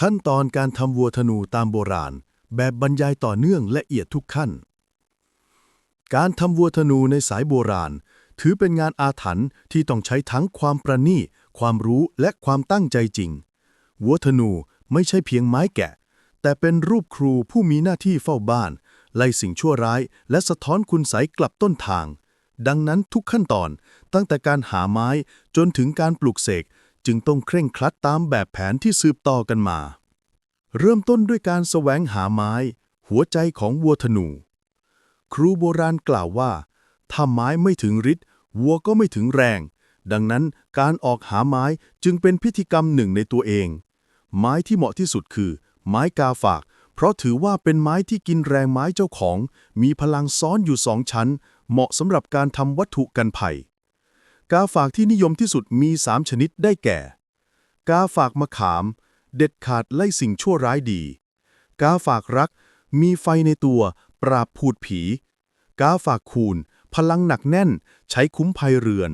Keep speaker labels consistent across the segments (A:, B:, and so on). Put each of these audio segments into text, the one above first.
A: ขั้นตอนการทำวัวธนูตามโบราณ แบบบรรยายต่อเนื่องละเอียดทุกขั้น การทำวัวธนูในสายโบราณ ถือเป็นงานอาถรรพ์ที่ต้องใช้ทั้งความประณีตความรู้และความตั้งใจจริง วัวธนูไม่ใช่เพียงไม้แกะ แต่เป็นรูปครูผู้มีหน้าที่เฝ้าบ้าน ไล่สิ่งชั่วร้าย และสะท้อนคุณใสยกลับต้นทาง ดังนั้นทุกขั้นตอนตั้งแต่การหาไม้จนถึงการปลูกเสก จึงต้องเคร่งครัดตามแบบแผนที่สืบต่อกันมา เริ่มต้นด้วยการแสวงหาไม้ หัวใจของวัวธนู ครูโบราณกล่าวว่า ถ้าไม้ไม่ถึงฤทธิ์วัวก็ไม่ถึงแรง ดังนั้นการออกหาไม้จึงเป็นพิธีกรรมหนึ่งในตัวเอง ไม้ที่เหมาะที่สุดคือ ไม้กาฝาก เพราะถือว่าเป็นไม้ที่กินแรงไม้เจ้าของ มีพลังซ้อนอยู่สองชั้น เหมาะสำหรับการทำวัตถุกันภัย กาฝากที่นิยมที่สุดมี 3 ชนิดได้แก่ กาฝากมะขาม เด็ดขาดไล่สิ่งชั่วร้ายดี กาฝากรัก มีไฟในตัว ปราบพูดผี กาฝากคูณ พลังหนักแน่น ใช้คุ้มภัยเรือน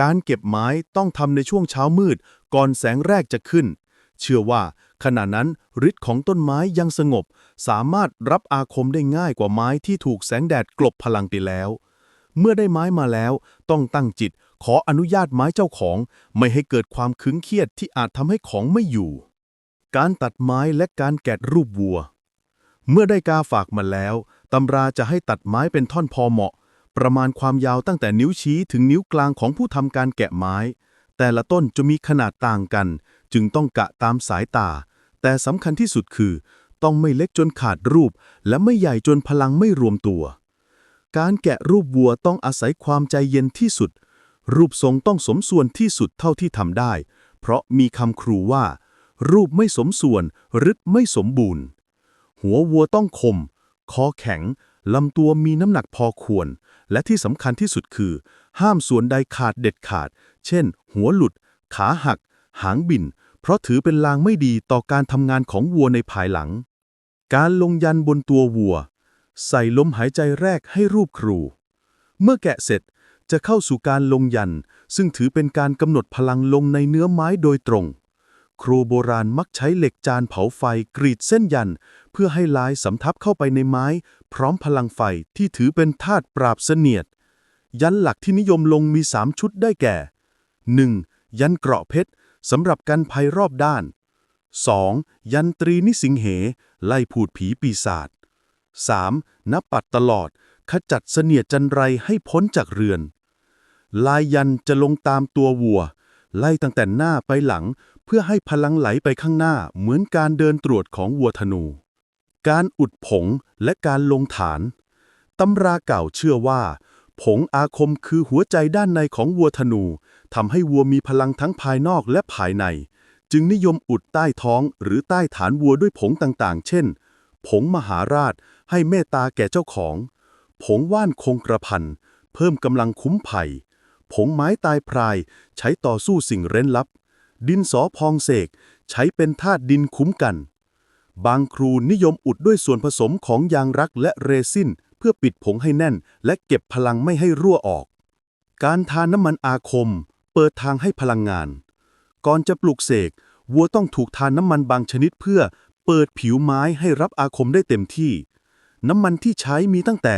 A: การเก็บไม้ต้องทำในช่วงเช้ามืด ก่อนแสงแรกจะขึ้น เชื่อว่าขณะนั้นฤทธิ์ของต้นไม้ยังสงบ สามารถรับอาคมได้ง่ายกว่าไม้ที่ถูกแสงแดดกลบพลังไปแล้ว เมื่อได้ไม้มาแล้ว ต้องตั้งจิตขออนุญาตไม้เจ้าของ ไม่ให้เกิดความขึงเครียดที่อาจทำให้ของไม่อยู่ การตัดไม้และการแกะรูปวัว เมื่อได้กาฝากมาแล้วตำราจะให้ตัดไม้เป็นท่อนพอเหมาะ ประมาณความยาวตั้งแต่นิ้วชี้ถึงนิ้วกลางของผู้ทำการแกะไม้ แต่ละต้นจะมีขนาดต่างกัน จึงต้องกะตามสายตา แต่สำคัญที่สุดคือ ต้องไม่เล็กจนขาดรูป และไม่ใหญ่จนพลังไม่รวมตัว การแกะรูปวัวต้องอาศัยความใจเย็นที่สุด รูปทรงต้องสมส่วนที่สุดเท่าที่ทำได้ เพราะมีคำครูว่า รูปไม่สมส่วนรึดไม่สมบูรณ์ หัววัวต้องคม คอแข็งลำตัวมีน้ำหนักพอควร และที่สำคัญที่สุดคือ ห้ามส่วนใดขาดเด็ดขาด เช่น หัวหลุด ขาหัก หางบิน เพราะถือเป็นลางไม่ดีต่อการทำงานของวัวในภายหลัง การลงยันบนตัววัว ใส่ลมหายใจแรกให้รูปครู เมื่อแกะเสร็จจะเข้าสู่การลงยัน ซึ่งถือเป็นการกำหนดพลังลงในเนื้อไม้โดยตรง ครูโบราณมักใช้เหล็กจานเผาไฟกรีดเส้นยัน เพื่อให้ลายสำทับเข้าไปในไม้ พร้อมพลังไฟที่ถือเป็นธาตุปราบเสนียด ยันหลักที่นิยมลงมี 3 ชุดได้แก่ 1. ยันเกราะเพชรสำหรับกันภัยรอบด้าน 2. ยันตรีนิสิงเห ไล่ผูดผีปีศาจ 3. นับปัดตลอด ขจัดเสนียดจันไรให้พ้นจากเรือน ลายยันจะลงตามตัววัว ไล่ตั้งแต่หน้าไปหลัง เพื่อให้พลังไหลไปข้างหน้าเหมือนการเดินตรวจของวัวธนู การอุดผงและการลงฐาน ตำราเก่าเชื่อว่า ผงอาคมคือหัวใจด้านในของวัวธนูทำให้วัวมีพลังทั้งภายนอกและภายใน จึงนิยมอุดใต้ท้องหรือใต้ฐานวัวด้วยผงต่างๆ เช่น ผงมหาราช ให้เมตตาแก่เจ้าของ ผงว่านคงกระพัน เพิ่มกำลังคุ้มภัย ผงไม้ตายพราย ใช้ต่อสู้สิ่งเร้นลับ ดินสอพองเสก ใช้เป็นธาตุดินคุ้มกัน บางครูนิยมอุดด้วยส่วนผสมของยางรักและเรซินเพื่อปิดผงให้แน่น และเก็บพลังไม่ให้รั่วออก การทาน้ำมันอาคม เปิดทางให้พลังงาน ก่อนจะปลูกเสกวัวต้องถูกทานน้ำมันบางชนิดเพื่อเปิดผิวไม้ให้รับอาคมได้เต็มที่ น้ำมันที่ใช้มีตั้งแต่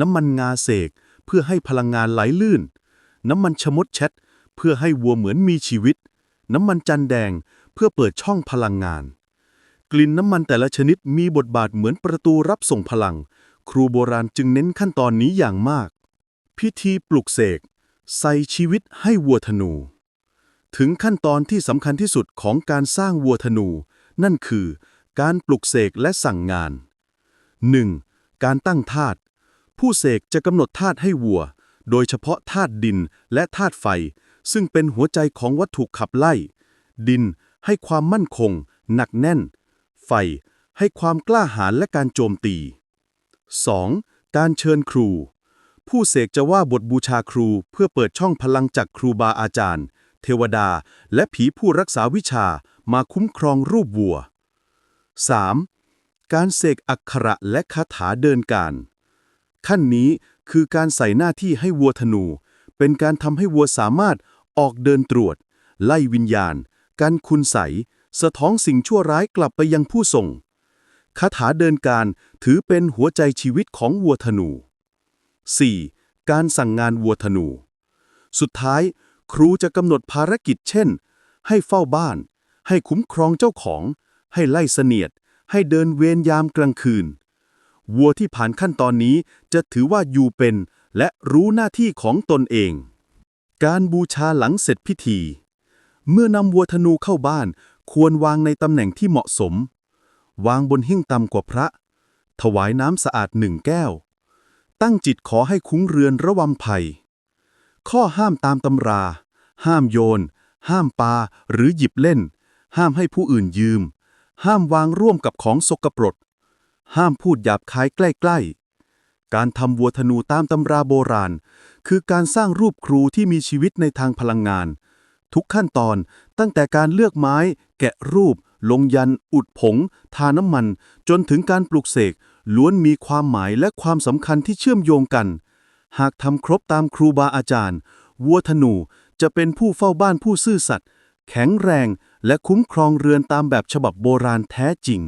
A: น้ำมันงาเสก เพื่อให้พลังงานไหลลื่น น้ำมันชมดแชทเพื่อให้วัวเหมือนมีชีวิต น้ำมันจันแดง เพื่อเปิดช่องพลังงาน กลิ่นน้ำมันแต่ละชนิดมีบทบาทเหมือนประตูรับส่งพลัง ครูโบราณจึงเน้นขั้นตอนนี้อย่างมาก พิธีปลุกเสก ใส่ชีวิตให้วัวธนู ถึงขั้นตอนที่สำคัญที่สุดของการสร้างวัวธนู นั่นคือการปลุกเสกและสั่งงาน 1. การตั้งธาตุผู้เสกจะกำหนดธาตุให้วัว โดยเฉพาะธาตุดินและธาตุไฟ ซึ่งเป็นหัวใจของวัตถุขับไล่ ดินให้ความมั่นคง หนักแน่น ไฟให้ความกล้าหาญและการโจมตี 2. การเชิญครู ผู้เสกจะว่าบทบูชาครูเพื่อเปิดช่องพลังจากครูบาอาจารย์ เทวดา และผีผู้รักษาวิชามาคุ้มครองรูปวัว 3. การเสกอักขระและคาถาเดินการ ขั้นนี้คือการใส่หน้าที่ให้วัวธนู เป็นการทำให้วัวสามารถออกเดินตรวจ ไล่วิญญาณ การคุณใส สะท้องสิ่งชั่วร้ายกลับไปยังผู้ส่งคาถาเดินการถือเป็นหัวใจชีวิตของวัวธนู 4. การสั่งงานวัวธนู สุดท้าย ครูจะกำหนดภารกิจเช่น ให้เฝ้าบ้าน ให้คุ้มครองเจ้าของ ให้ไล่เสนียด ให้เดินเวรยามกลางคืน วัวที่ผ่านขั้นตอนนี้จะถือว่าอยู่เป็นและรู้หน้าที่ของตนเอง การบูชาหลังเสร็จพิธี เมื่อนำวัวธนูเข้าบ้าน ควรวางในตำแหน่งที่เหมาะสม วางบนหิ้งต่ำกว่าพระ ถวายน้ำสะอาดหนึ่งแก้ว ตั้งจิตขอให้คุ้งเรือนระวังภัย ข้อห้ามตามตำรา ห้ามโยน ห้ามปาหรือหยิบเล่น ห้ามให้ผู้อื่นยืม ห้ามวางร่วมกับของสกปรก ห้ามพูดหยาบคายใกล้ๆ การทำวัวธนูตามตำราโบราณ คือการสร้างรูปครูที่มีชีวิตในทางพลังงาน ทุกขั้นตอนตั้งแต่การเลือกไม้ แกะรูป ลงยัน อุดผง ทาน้ำมัน จนถึงการปลูกเสก ล้วนมีความหมายและความสำคัญที่เชื่อมโยงกัน หากทำครบตามครูบาอาจารย์ วัวธนูจะเป็นผู้เฝ้าบ้านผู้ซื่อสัตย์แข็งแรง และคุ้มครองเรือนตามแบบฉบับโบราณแท้จริง